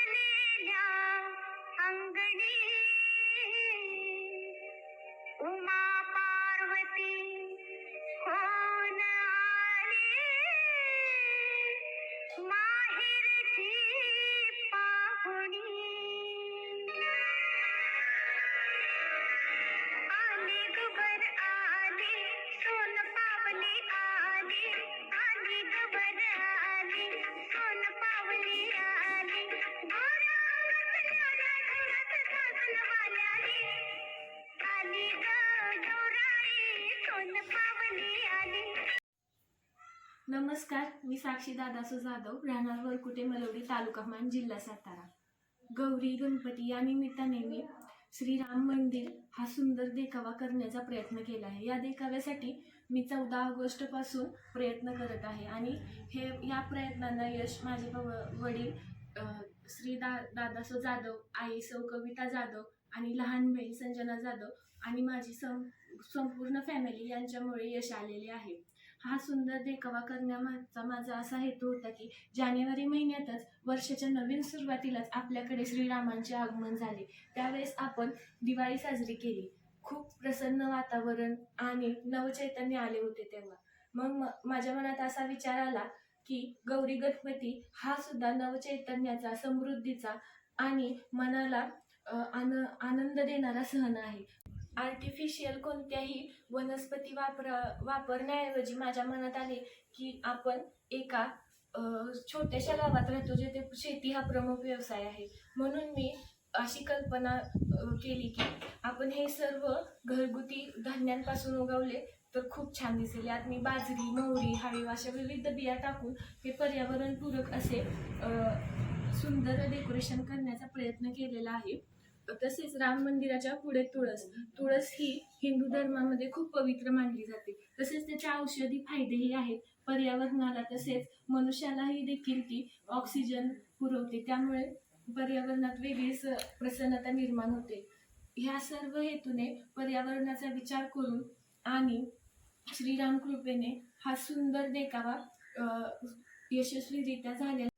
सजलेल्या अंगणी. उमा पार्वती कोण आले. माहेरची पाहुणी. नमस्कार मी साक्षी दादासो जाधव राहणार वरकुटे मलवडी तालुका मान जिल्हा सातारा. गौरी गणपती या निमित्ताने मी श्रीराम मंदिर हा सुंदर देखावा करण्याचा प्रयत्न केला आहे. या देखाव्यासाठी मी चौदा ऑगस्टपासून प्रयत्न करत आहे आणि हे या प्रयत्नांना यश माझे वडील श्री दा दादासो जाधव आई सौ कविता जाधव आणि लहान बहीण संजना जाधव आणि माझी सं संपूर्ण फॅमिली यांच्यामुळे यश आलेले आहे. हा सुंदर देखावा करण्यामागचा माझा असा हेतू होता की जानेवारी महिन्यातच वर्षाच्या नवीन सुरुवातीलाच आपल्याकडे श्रीरामांचे आगमन झाले. त्यावेळेस आपण दिवाळी साजरी केली. खूप प्रसन्न वातावरण आणि नवचैतन्य आले होते तेव्हा. मग म- माझ्या मनात असा विचार आला की गौरी गणपती हा सुद्धा नवचैतन्याचा समृद्धीचा आणि मनाला आन आनंद देणारा सण आहे. आर्टिफिशियल कोणत्याही वनस्पती वापर वापरण्याऐवजी माझ्या मनात आले की आपण एका छोट्याशा गावात राहतो जिथे शेती हा प्रमुख व्यवसाय आहे. म्हणून मी अशी कल्पना केली की आपण हे सर्व घरगुती धान्यांपासून उगवले तर खूप छान दिसेल. यात मी बाजरी मोहरी हळीव अशा विविध बिया टाकून हे पर्यावरणपूरक असे सुंदर डेकोरेशन करण्याचा प्रयत्न केलेला आहे. तसेच राम मंदिराच्या पुढे तुळस. तुळस ही हिंदू धर्मामध्ये खूप पवित्र मानली जाते. तसेच त्याचे औषधी फायदेही आहेत. पर्यावरणाला तसेच मनुष्यालाही देखील ती ऑक्सिजन पुरवते. त्यामुळे पर्यावरणात वेगळीच प्रसन्नता निर्माण होते. ह्या सर्व हेतूने पर्यावरणाचा विचार करून आणि श्रीराम कृपेने हा सुंदर देखावा यशस्वीरित्या झालेला